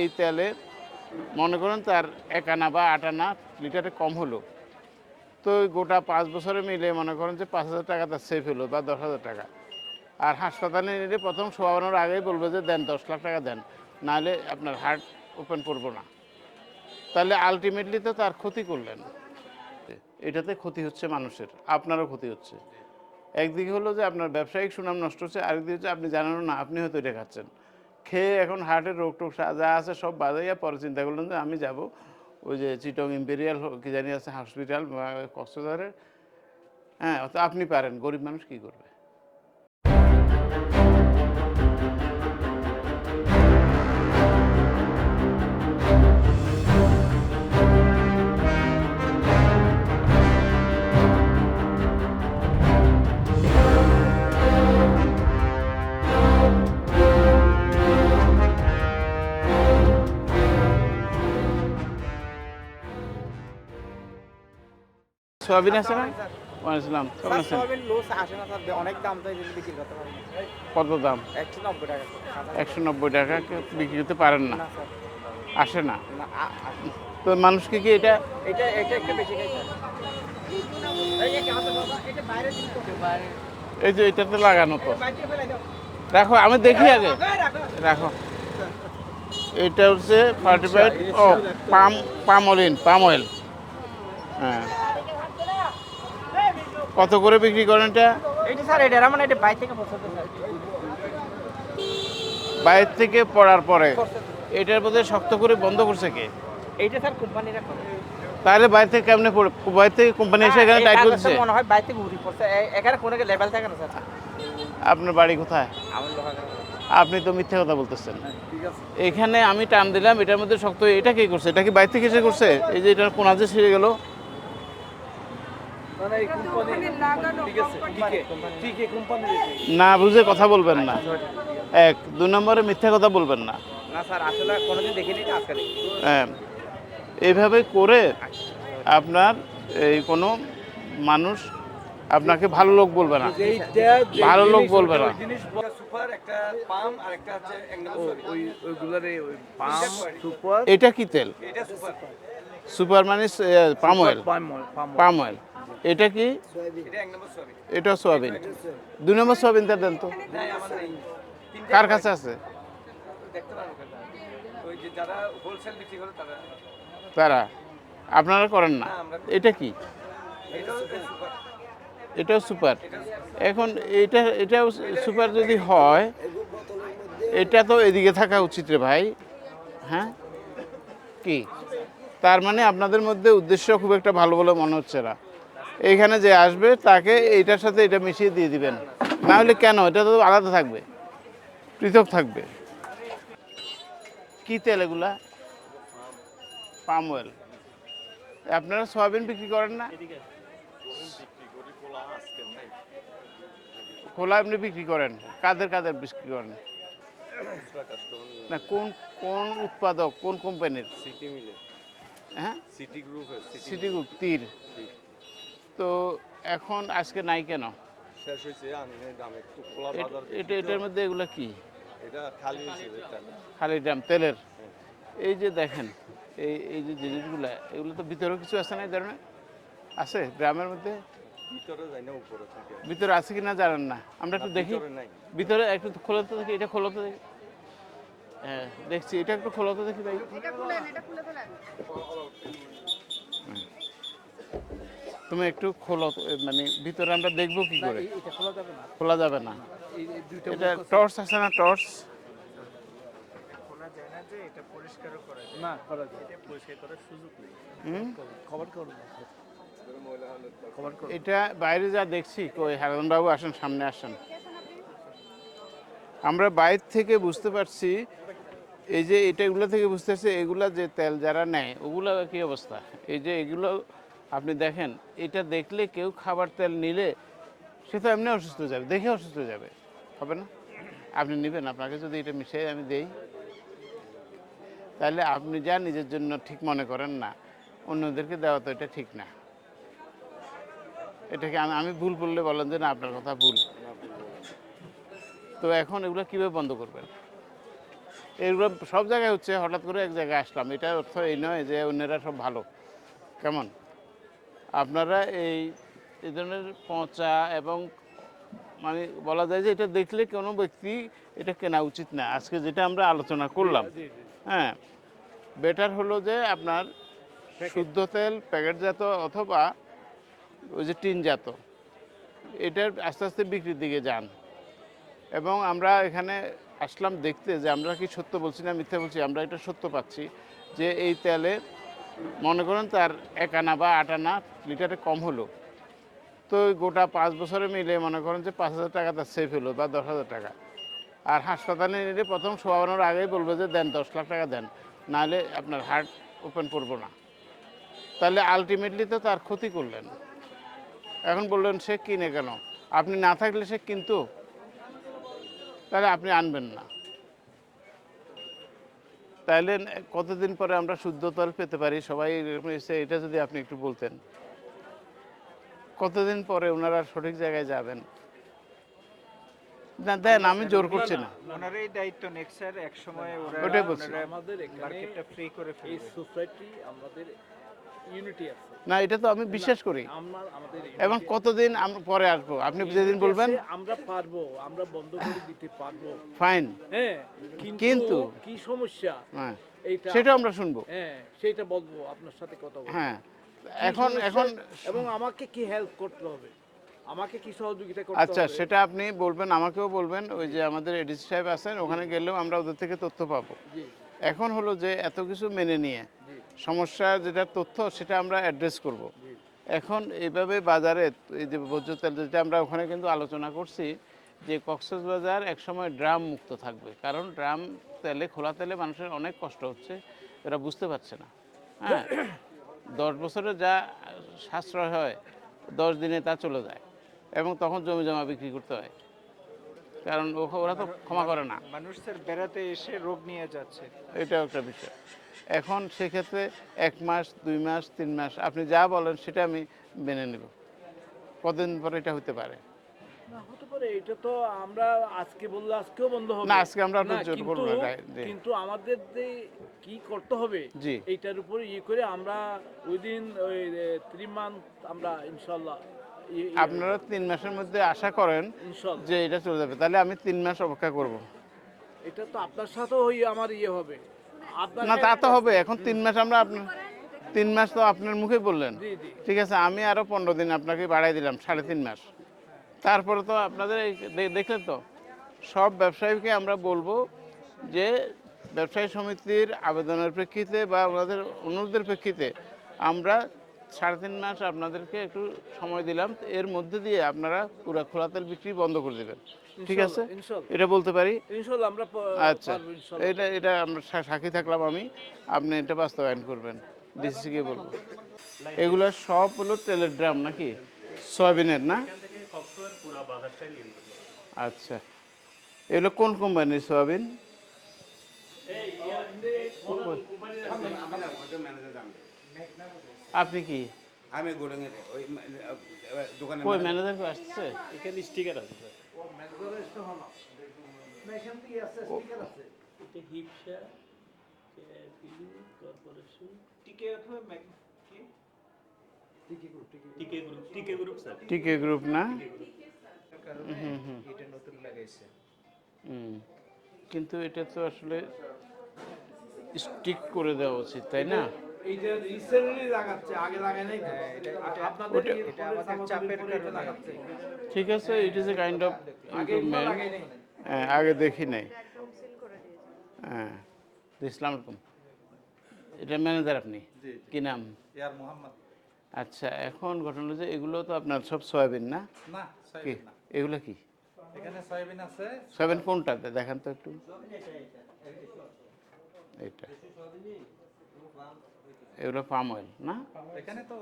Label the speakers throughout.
Speaker 1: এই তেলে মনে করেন তার এক আনা বা আট আনা লিটারে কম হলো। তো গোটা পাঁচ বছরে মিলে মনে করেন যে পাঁচ হাজার টাকা তার সেফ হলো বা দশ হাজার টাকা। আর হাসপাতালে নিলে প্রথম শোয়ানোর আগেই বলবে যে দেন, দশ লাখ টাকা দেন, নাহলে আপনার হার্ট ওপেন করব না। তাহলে আলটিমেটলি তো তার ক্ষতি করলেন। এটাতে ক্ষতি হচ্ছে মানুষের, আপনারও ক্ষতি হচ্ছে। একদিকে হলো যে আপনার ব্যবসায়িক সুনাম নষ্ট হচ্ছে, আরেকদিকে হচ্ছে আপনি জানেন না, আপনি হয়তো এটা খাচ্ছেন। খেয়ে এখন হার্টের রোগ টোক যা আছে সব বাজাইয়া পরে চিন্তা করলেন যে আমি যাব ওই যে চিটং ইম্পেরিয়াল কি জানি আছে হসপিটাল কক্সবাজারের হ্যাঁ তো আপনি পারেন, গরিব মানুষ কি করবে? সোয়াবিন আছে না ওয়ালাইকুম কেমন আছেন
Speaker 2: অনেক দাম তাই বিক্রি করতে পারি না।
Speaker 1: কত দাম?
Speaker 2: একশো নব্বই টাকা।
Speaker 1: একশো নব্বই টাকা বিক্রি করতে পারেন না? আসে না? তো মানুষকে কি এটা?
Speaker 2: এটা এটা একটু বেশি এই যে এটা বাইরে দিন তো। বাইরে
Speaker 1: এই যে এটাতে লাগানো তো। রাখো আমি দেখি আগে।
Speaker 2: রাখো।
Speaker 1: রাখো। এটা হচ্ছে ফার্টিফাইড ও পাম পাম অয়েল পাম অয়েল। হ্যাঁ। কত করে বিক্রি করেন এটা?
Speaker 2: এইটা স্যার এটা মানে এটা বাইরে থেকে স্যার।
Speaker 1: বাইরে থেকে পড়ার পরে? এটার মধ্যে শক্ত করে বন্ধ করছে কে?
Speaker 2: এইটা স্যার কোম্পানিরা করে।
Speaker 1: তাহলে বাইরে থেকে কেমনে পড়ে বাইরে থেকে কোম্পানি এসে এখানে
Speaker 2: এই
Speaker 1: টাইট করছে?
Speaker 2: মনে হয় বাইরে থেকে ঘুরি পড়ছে। এখানে কোনো লেভেল থাকে না স্যার।
Speaker 1: আপনার বাড়ি কোথায়? আপনি তো মিথ্যা কথা বলতেছেন। এখানে আমি টান দিলাম এটার মধ্যে শক্ত এটা কি করছে? এটা কি বাইরে থেকে এসে করছে? এই যে এটার কোনা যে ছিঁড়ে গেল
Speaker 2: মানে এই কোম্পানি ঠিক আছে ঠিকই ঠিকই কোম্পানি
Speaker 1: না বুঝে কথা বলবেন না। এক দুই নম্বরে মিথ্যা কথা বলবেন না।
Speaker 2: না স্যার আসলে কোনোদিন দেখিনি না আজকে দেখি।
Speaker 1: হ্যাঁ, এইভাবে করে আপনার এই কোনো মানুষ আপনাকে ভালো লোক বলবে না। ভালো লোক বলবে না।
Speaker 3: সুপার একটা পাম আর একটা হচ্ছে
Speaker 2: ওই ওইগুলোরে ওই পাম সুপার
Speaker 1: এটা কি তেল?
Speaker 3: সুপার।
Speaker 1: সুপার মানে পাম অয়েল
Speaker 2: পাম
Speaker 1: অয়েল এটা কি?
Speaker 3: এটা
Speaker 1: সোয়াবিন। দুই নম্বর সোয়াবিনটা দেন তো। কার কাছে আছে?
Speaker 3: তারা
Speaker 1: তারা। আপনারা করেন না। এটা কি?
Speaker 3: এটাও সুপার।
Speaker 1: এখন এটা, এটাও সুপার যদি হয়, এটা তো এদিকে থাকা উচিত রে ভাই। হ্যাঁ? কি? তার মানে আপনাদের মধ্যে উদ্দেশ্য খুব একটা ভালো বলে মনে হচ্ছে না। এইখানে যে আসবে তাকে এইটার সাথে এটা মিশিয়ে দিয়ে দিবেন। না হলে কেন? এটা তো আলাদা থাকবে। পৃথক থাকবে। কি তেল এগুলা? Palm oil. আপনারা সয়াবিন বিক্রি করেন না? খোলা আপনি বিক্রি করেন? কাদের কাদের বিক্রি করেন? না কোন কোন উৎপাদক কোন কোম্পানির
Speaker 3: সিটি মিলে।
Speaker 1: হ্যাঁ?
Speaker 3: সিটি গ্রুপের
Speaker 1: সিটি গ্রুপ তীর তো এখন আজকে নাই কেন?
Speaker 3: শেষ হয়েছে আমি দাম একটু খোলা বাজার
Speaker 1: এটা এটার মধ্যে এগুলো কি?
Speaker 3: এটা খালি
Speaker 1: খালি ড্রাম তেলের? এই যে দেখেন এই এই যে জিনিসগুলা এগুলো তো ভিতরে কিছু আছে না এই আছে গ্রামের মধ্যে?
Speaker 3: ভিতরে যাই না উপরে থাকে।
Speaker 1: ভিতরে আছে কি না জানেন না। আমরা একটু দেখি।
Speaker 3: ভিতরে
Speaker 1: একটু খোলো তো দেখি এটা খোলো তো দেখি। হ্যাঁ দেখছি এটা একটু খোলো তো দেখি ভাই। তুমি একটু খোলো মানে ভিতরে আমরা দেখব কি করে?
Speaker 2: খোলা যাবে না।
Speaker 1: এটা টর্চ আছে না টর্চ?
Speaker 2: এটা
Speaker 1: বাইরে যা দেখছি কই বাবু আসেন সামনে আসেন। আমরা বাইরে থেকে বুঝতে পারছি এই যে এটা এগুলো থেকে বুঝতে পারছি এগুলা যে তেল যারা নেয় ওগুলো কি অবস্থা? এই যে এগুলো আপনি দেখেন, এটা দেখলে কেউ খাবার তেল নিলে সে তো এমনি অসুস্থ যাবে, দেখে অসুস্থ যাবে। হবে না? আপনি নেবেন, আপনাকে যদি এটা মিশিয়ে আমি দেই। তাহলে আপনি যা নিজের জন্য ঠিক মনে করেন না, অন্যদেরকে দেওয়া তো এটা ঠিক না। এটাকে আমি আমি ভুল বললে বলেন যে, না, আপনার কথা ভুল। তো এখন এগুলো কীভাবে বন্ধ করবেন? এগুলো সব জায়গায় হচ্ছে, হঠাৎ করে এক জায়গায় আসলাম। এটা অর্থ এই নয় যে, অন্যরা সব ভালো। কেমন? আপনারা এই এই ধরনের পচা এবং মানে বলা যায় যে এটা দেখলে কোনো ব্যক্তি এটা কেনা উচিত না। আজকে যেটা আমরা আলোচনা করলাম। হ্যাঁ বেটার হলো যে আপনার শুদ্ধ তেল প্যাকেটজাত অথবা ওই যে টিনজাত। এটার আস্তে আস্তে বিক্রির দিকে যান। এবং আমরা এখানে আসলাম দেখতে যে আমরা কি সত্য বলছি না মিথ্যা বলছি আমরা এটা সত্য পাচ্ছি যে এই তেলে মনে করেন তার এক আনা বা আট আনা লিটারে কম হলো। তো গোটা পাঁচ বছরে মিলে মনে করেন যে পাঁচ হাজার টাকা তার সেফ হলো বা দশ হাজার টাকা। আর হাসপাতালে নিলে প্রথম শোয়ানোর আগেই বলবে যে দেন, দশ লাখ টাকা দেন, নাহলে আপনার হার্ট ওপেন করব না। তাহলে আলটিমেটলি তো তার ক্ষতি করলেন। এখন বললেন, সে কিনে কেন? আপনি না থাকলে সে কিন্তু? তাহলে আপনি আনবেন না। তাহলে কতদিন পরে আমরা শুদ্ধ তল পেতে পারি? সবাই এরকম এসে এটা যদি আপনি একটু বলতেন। কতদিন পরে ওনারা সঠিক জায়গায় যাবেন? না দেন আমি জোর করছি না
Speaker 2: ওনার এই দায়িত্ব নেক্সট এক সময় ওরা
Speaker 4: আমাদের
Speaker 2: মার্কেটটা ফ্রি করে
Speaker 4: এই সোসাইটি আমাদের
Speaker 1: না এটা তো আমি বিশ্বাস করি। এবং কতদিন পরে আসব? আপনি যেদিন বলবেন।
Speaker 4: আমরা পারব আমরা বন্ধ করে দিতে পারব।
Speaker 1: ফাইন
Speaker 4: হ্যাঁ
Speaker 1: কিন্তু-
Speaker 4: কি সমস্যা?
Speaker 1: হ্যাঁ সেটাও আমরা শুনব।
Speaker 4: হ্যাঁ সেটা বলব আপনার সাথে কথা
Speaker 1: হ্যাঁ এখন এখন
Speaker 4: এবং আমাকে কি হেল্প করতে হবে? আমাকে কি সহযোগিতা করতে
Speaker 1: আচ্ছা সেটা আপনি বলবেন আমাকেও বলবেন ওই যে আমাদের এডিসি সাহেব আছেন ওখানে গেলেও আমরা ওদের থেকে তথ্য পাবো। এখন হলো যে এত কিছু মেনে নিয়ে সমস্যা যেটা তথ্য সেটা আমরা অ্যাড্রেস করব। এখন এইভাবে বাজারে এই যে ভোজ্য তেল যেটা আমরা ওখানে কিন্তু আলোচনা করছি যে কক্সবাজার একসময় ড্রাম মুক্ত থাকবে। কারণ ড্রাম তেলে খোলা তেলে মানুষের অনেক কষ্ট হচ্ছে এরা বুঝতে পারছে না। হ্যাঁ দশ বছরে যা সাশ্রয় হয় দশ দিনে তা চলে যায় এবং তখন জমি জমা বিক্রি করতে হয়। কারণ ও- ওরা তো ক্ষমা করে না।
Speaker 2: মানুষ স্যার বেড়াতে এসে রোগ নিয়ে যাচ্ছে।
Speaker 1: এটাও একটা বিষয়। এখন সেক্ষেত্রে এক মাস দুই মাস তিন মাস আপনি যা বলেন সেটা আমি মেনে নেব। কতদিন পরে এটা হতে পারে?
Speaker 4: না হতে পারে এটা তো আমরা আজকে বললে আজকেও বন্ধ হবে।
Speaker 1: আজকে আমরা
Speaker 4: না,
Speaker 1: জোর করব না,
Speaker 4: কিন্তু- আমাদের কি করতে হবে। এইটার উপরে ইয়ে করে আমরা উইদিন ওই থ্রি মান্থ আমরা ইনশাল্লাহ ইয়ে- ইয়ে-
Speaker 1: আপনারা তিন মাসের মধ্যে আশা করেন যে এটা চলে যাবে। তাহলে আমি তিন মাস অপেক্ষা করব।
Speaker 4: এটা তো আপনার সাথেও আমার ইয়ে হবে।
Speaker 1: না তা তো হবে। এখন তিন মাস আমরা আপনার তিন মাস তো আপনার মুখে বললেন। ঠিক আছে আমি আরও পনেরো দিন আপনাকে বাড়াই দিলাম সাড়ে তিন মাস। তারপরে তো আপনাদের দেখলেন তো সব ব্যবসায়ীকে আমরা বলব যে ব্যবসায়ী সমিতির আবেদনের প্রেক্ষিতে বা ওনাদের অনুরোধের প্রেক্ষিতে আমরা সাড়ে তিন মাস আপনাদেরকে একটু সময় দিলাম। এর মধ্যে দিয়ে আপনারা পুরো খোলা তেল বিক্রি বন্ধ করে দেবেন। ঠিক আছে? এটা বলতে পারি? আচ্ছা। এটা এটা আমরা সাক্ষী থাকলাম আমি। আপনি এটা বাস্তবায়ন করবেন। ডিসিকে বলব? এগুলো সব হলো তেলের ড্রাম নাকি? সয়াবিনের না? আচ্ছা। এগুলো কোন কোম্পানির সয়াবিন? আপনি কি?
Speaker 5: আমি গোডাঙ্গের ওই দোকানে
Speaker 1: ম্যানেজার আসছে
Speaker 6: এখানে স্টিকার আছে স্যার। এটা হিপসা কর্পোরেশন।
Speaker 2: টিকে অথবা ম্যাগ- কি?
Speaker 6: টিকে গ্রুপ টিকে গ্রুপ স্যার
Speaker 1: টিকে গ্রুপ না?
Speaker 2: এটা নতুন লাগাইছে।
Speaker 1: হুম। কিন্তু এটা তো আসলে স্টিক করে দেওয়া উচিত তাই না?
Speaker 4: এইটা রিসেন্টলি লাগাচ্ছে আগে লাগায় নাই তো।
Speaker 2: হ্যাঁ, এটা- এটা-
Speaker 4: আপনাদের
Speaker 2: এটা আমাদের চাপের কারণে।
Speaker 4: লাগাচ্ছে।
Speaker 1: ঠিক আছে it is a kind of
Speaker 4: আগে
Speaker 1: ইমপ্রুভমেন্ট হ্যাঁ আগে দেখি নাই। হ্যাঁ আলাইকুম এটা ম্যানেজার আপনি? কি নাম?
Speaker 5: ইয়ার মোহাম্মদ।
Speaker 1: আচ্ছা এখন ঘটনা হলো যে এগুলো তো আপনার সব সয়াবিন না?
Speaker 5: না
Speaker 1: কি? এগুলো কি?
Speaker 5: এখানে সয়াবিন আছে।
Speaker 1: সয়াবিন কোনটাতে দেখান তো একটু। এইটা। এগুলো পাম অয়েল না?
Speaker 5: এখানে তো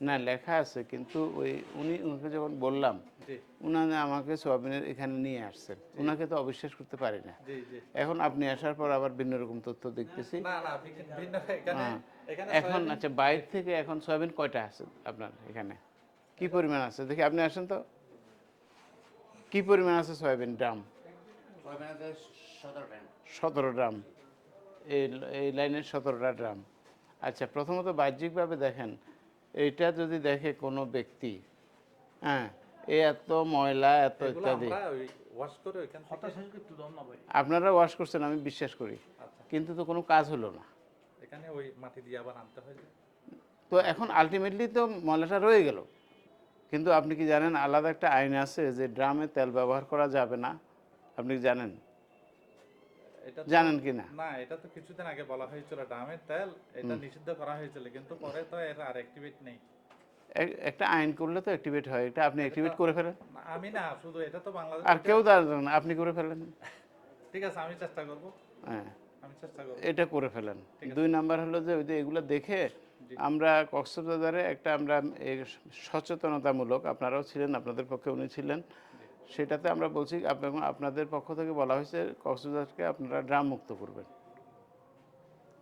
Speaker 1: না লেখা আছে কিন্তু ওই উনি উনাকে যখন বললাম
Speaker 5: জি।
Speaker 1: উনানে আমাকে সোয়াবিনের এখানে নিয়ে আসছেন। ওনাকে তো অবিশ্বাস করতে পারি না।
Speaker 5: জি জি।
Speaker 1: এখন আপনি আসার পর আবার ভিন্ন রকম তথ্য দেখতেছি।
Speaker 5: না না ভিন্ন- ভিন্ন এখানে
Speaker 1: হ্যাঁ।
Speaker 5: এখন
Speaker 1: আচ্ছা বাইরে থেকে এখন সয়াবিন কয়টা আছে আপনার এখানে? কি পরিমাণ আছে? দেখি আপনি আসেন তো। কি পরিমাণ আছে সয়াবিন
Speaker 5: ড্রাম।
Speaker 1: সতেরো ড্রাম। এই এই লাইনের সতেরোটা ড্রাম। আচ্ছা প্রথমত বাহ্যিকভাবে দেখেন এইটা যদি দেখে কোনো ব্যক্তি হ্যাঁ এ এত ময়লা এত ইত্যাদি। আপনারা ওয়াশ করছেন আমি বিশ্বাস করি।
Speaker 5: আচ্ছা।
Speaker 1: কিন্তু তো কোনো কাজ হলো না।
Speaker 5: এখানে ওই মাটি দিয়ে আবার আনতে হয়
Speaker 1: তো এখন আলটিমেটলি তো ময়লাটা রয়ে গেল। কিন্তু আপনি কি জানেন আলাদা একটা আইন আছে যে ড্রামে তেল ব্যবহার করা যাবে না? আপনি কি জানেন?
Speaker 5: এটা
Speaker 1: জানেন কি না?
Speaker 5: না এটা তো কিছুদিন আগে বলা হয়েছিল ডামের তেল এটা নিষিদ্ধ করা হয়েছিল কিন্তু পরে তো এর আর অ্যাক্টিভেট নেই।
Speaker 1: এক- একটা আইন করলে তো অ্যাক্টিভেট হয় এটা আপনি অ্যাক্টিভেট করে ফেলেন।
Speaker 5: আমি না শুধু এটা তো বাংলাদেশ
Speaker 1: আর কেউ জানেন না আপনি করে ফেলেন।
Speaker 5: ঠিক আছে আমি চেষ্টা করব।
Speaker 1: হ্যাঁ।
Speaker 5: আমি চেষ্টা করব।
Speaker 1: এটা করে ফেলেন। দুই নাম্বার হলো যে ওই যে এগুলো দেখে আমরা কক্সবাজারে একটা আমরা সচেতনতামূলক আপনারাও ছিলেন আপনাদের পক্ষে উনি ছিলেন সেটাতে আমরা বলছি আপ- আপনাদের পক্ষ থেকে বলা হয়েছে কক্সবাজারকে আপনারা ড্রাম মুক্ত করবেন।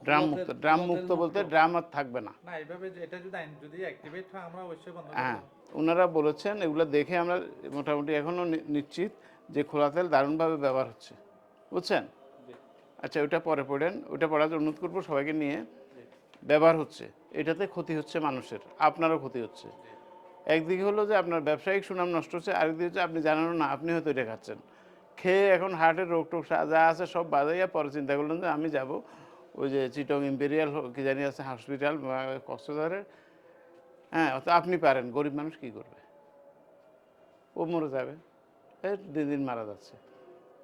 Speaker 1: ড্রাম মুক্ত ড্রাম মুক্ত বলতে ড্রাম আর থাকবে না।
Speaker 5: না এইভাবে এটা যদি আইন যদি অ্যাক্টিভেট হয় আমরা অবশ্যই বন্ধ
Speaker 1: হ্যাঁ ওনারা বলেছেন এগুলো দেখে আমরা মোটামুটি এখনও নিশ্চিত যে খোলা তেল দারুণভাবে ব্যবহার হচ্ছে। বুঝছেন? আচ্ছা ওটা পরে পড়েন ওটা পড়ার অনুরোধ করব সবাইকে নিয়ে। ব্যবহার হচ্ছে এটাতে ক্ষতি হচ্ছে মানুষের আপনারও ক্ষতি হচ্ছে। একদিকে হলো যে আপনার ব্যবসায়িক সুনাম নষ্ট হচ্ছে আরেকদিকে হচ্ছে আপনি জানানো না, আপনি হয়তো এটা খাচ্ছেন। খেয়ে এখন হার্টের রোগ সা- যা আছে সব বাজাইয়া পরে চিন্তা করলেন যে আমি যাব ওই যে চিটং ইম্পেরিয়াল কি জানি আছে হসপিটাল কক্সবাজারের হ্যাঁ তো আপনি পারেন, গরিব মানুষ কি করবে? ও মরে যাবে দিন দিন মারা যাচ্ছে।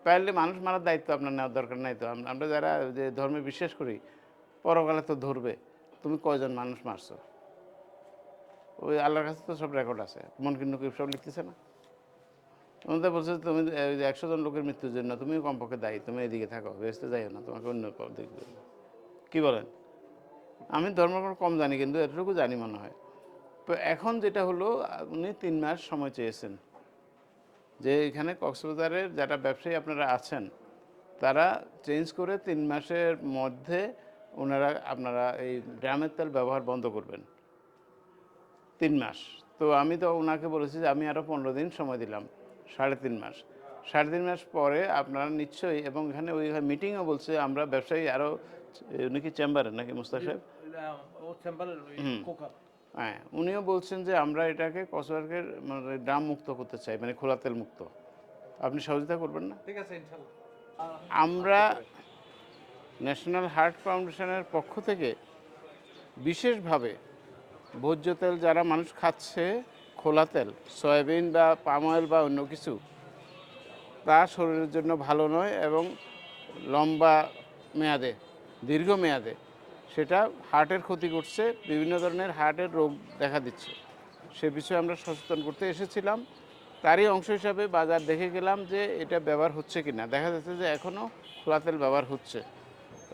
Speaker 1: পারলে মানুষ মারার দায়িত্ব আপনার নেওয়ার দরকার নাই তো। আমরা যারা যে ধর্মে বিশ্বাস করি, পরকালে তো ধরবে, তুমি কয়জন মানুষ মারছো? ওই আল্লাহর কাছে তো সব রেকর্ড আছে। মন কিন্তু কেউ সব লিখতেছে না। ওনাদের বলছে তুমি একশো জন লোকের মৃত্যুর জন্য তুমি কমপক্ষে দায়ী, তুমি এদিকে থাকো বেসতে যাইও না, তোমাকে অন্য দেখবে। কী বলেন? আমি ধর্ম কম জানি, কিন্তু এতটুকু জানি মনে হয়। তো এখন যেটা হলো, উনি তিন মাস সময় চেয়েছেন। যে এখানে কক্সবাজারের যারা ব্যবসায়ী আপনারা আছেন, তারা চেঞ্জ করে তিন মাসের মধ্যে ওনারা আপনারা এই ড্রামের তেল ব্যবহার বন্ধ করবেন। তিন মাস। তো আমি তো ওনাকে বলেছি যে আমি আরও পনেরো দিন সময় দিলাম সাড়ে তিন মাস। সাড়ে তিন মাস পরে আপনারা নিশ্চয়ই এবং এখানে ওই মিটিংও বলছে আমরা ব্যবসায়ী আরও উনি কি চেম্বারে নাকি মুস্তাক সাহেব?
Speaker 4: চেম্বারের
Speaker 1: হ্যাঁ উনিও বলছেন যে আমরা এটাকে কসবার্গের মানে ড্রাম মুক্ত করতে চাই মানে খোলা তেল মুক্ত। আপনি সহযোগিতা করবেন না?
Speaker 5: ঠিক আছে
Speaker 1: আমরা ন্যাশনাল হার্ট ফাউন্ডেশনের পক্ষ থেকে বিশেষভাবে ভোজ্য তেল যারা মানুষ খাচ্ছে, খোলা তেল, সয়াবিন বা পাম অয়েল বা অন্য কিছু, তা শরীরের জন্য ভালো নয় এবং লম্বা মেয়াদে, দীর্ঘ মেয়াদে সেটা হার্টের ক্ষতি করছে, বিভিন্ন ধরনের হার্টের রোগ দেখা দিচ্ছে। সে বিষয়ে আমরা সচেতন করতে এসেছিলাম। তারই অংশ হিসাবে বাজার দেখে গেলাম যে এটা ব্যবহার হচ্ছে কি না দেখা যাচ্ছে যে এখনও খোলা তেল ব্যবহার হচ্ছে।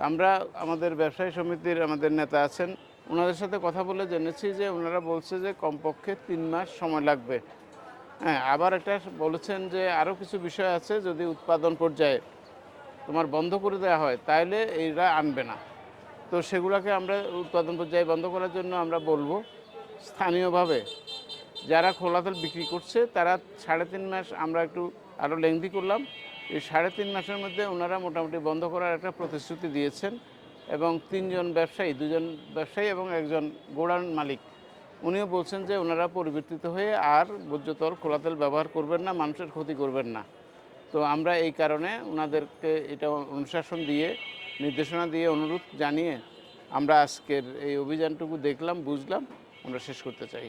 Speaker 1: আমরা আমাদের ব্যবসায়ী সমিতির আমাদের নেতা আছেন ওনাদের সাথে কথা বলে জেনেছি যে ওনারা বলছে যে কমপক্ষে তিন মাস সময় লাগবে। হ্যাঁ আবার এটা বলেছেন যে আরও কিছু বিষয় আছে যদি উৎপাদন পর্যায়ে তোমার বন্ধ করে দেওয়া হয় তাহলে এইরা আনবে না। তো সেগুলোকে আমরা উৎপাদন পর্যায়ে বন্ধ করার জন্য আমরা বলব স্থানীয়ভাবে যারা খোলা তেল বিক্রি করছে, তারা সাড়ে তিন মাস আমরা একটু আরও লেংদি করলাম। এই সাড়ে তিন মাসের মধ্যে ওনারা মোটামুটি বন্ধ করার একটা প্রতিশ্রুতি দিয়েছেন। এবং তিনজন ব্যবসায়ী, দুজন ব্যবসায়ী এবং একজন গোড়ান মালিক। উনিও বলছেন যে ওনারা পরিবর্তিত হয়ে আর বর্জ্যতল খোলা তেল ব্যবহার করবেন না, মানুষের ক্ষতি করবেন না। তো আমরা এই কারণে ওনাদেরকে এটা অনুশাসন দিয়ে, নির্দেশনা দিয়ে অনুরোধ জানিয়ে আমরা আজকের এই অভিযানটুকু দেখলাম, বুঝলাম, আমরা শেষ করতে চাই।